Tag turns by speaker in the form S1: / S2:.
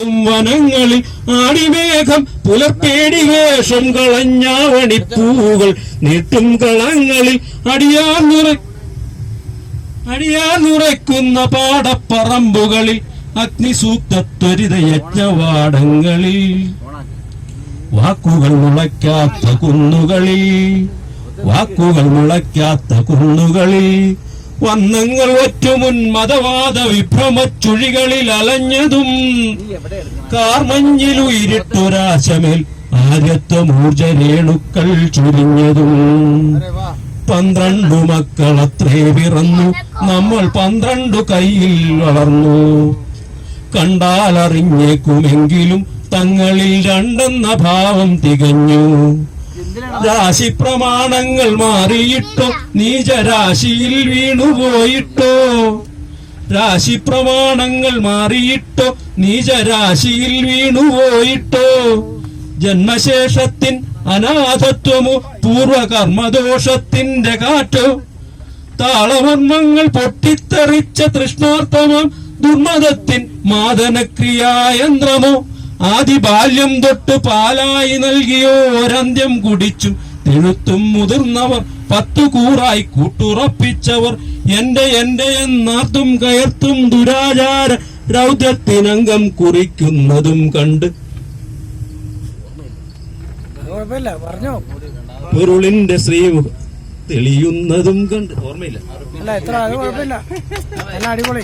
S1: വനങ്ങളിൽ ആടിമേഘം പുലർപ്പേടി വേഷം കളഞ്ഞാവണിപ്പൂകൾ നീട്ടും കളങ്ങളിൽ അടിയാൻ നിറ അടിയാൻ നിറയ്ക്കുന്ന പാടപ്പറമ്പുകളിൽ അഗ്നിസൂക്തത്വരിത യജ്ഞവാടങ്ങളിൽ വാക്കുകൾ മുളയ്ക്കാത്ത കുന്നുകളിൽ വാക്കുകൾ മുളയ്ക്കാത്ത കുന്നുകളിൽ വന്നങ്ങൾ ഒറ്റമുൻ മതവാദ വിഭ്രമച്ചുഴികളിൽ അലഞ്ഞതും കാർമഞ്ഞിലുയിരിട്ടൊരാശമേൽ ആര്യത്വമൂർജ രേണുക്കൾ ചുരിഞ്ഞതും. പന്ത്രണ്ടു മക്കളത്രേ പിറന്നു. നമ്മൾ പന്ത്രണ്ടു കയ്യിൽ വളർന്നു. കണ്ടാലറിഞ്ഞേക്കുമെങ്കിലും തങ്ങളിൽ രണ്ടെന്ന ഭാവം തികഞ്ഞു. രാശി പ്രമാണങ്ങൾ മാറിയിട്ടോ? നീചരാശിയിൽ വീണുപോയിട്ടോ? രാശി പ്രമാണങ്ങൾ മാറിയിട്ടോ? നീചരാശിയിൽ വീണുപോയിട്ടോ? ജന്മശേഷത്തിൻ അനാഥത്വമോ? പൂർവകർമ്മദോഷത്തിന്റെ കാറ്റോ? താളവർമ്മങ്ങൾ പൊട്ടിത്തെറിച്ച തൃഷ്ണാർത്ഥമോ? ദുർമതത്തിൻ മാദനക്രിയായന്ത്രമോ? ആദി ബാല്യം തൊട്ട് പാലായി നൽകിയോ ഒരന്ത്യം കുടിച്ചു. തെഴുത്തും മുതിർന്നവർ പത്തു കൂറായി കൂട്ടുറപ്പിച്ചവർ. എന്റെ എന്റെ എന്നാർത്തും കയർത്തും ദുരാചാര രൗദ്രത്തിനംഗം കുറിക്കുന്നതും കണ്ട്. പൊരുളിന്റെ ശ്രീമുഖ തെളിയുന്നതും കണ്ട്. ഓർമ്മയില്ല?
S2: അടിപൊളി.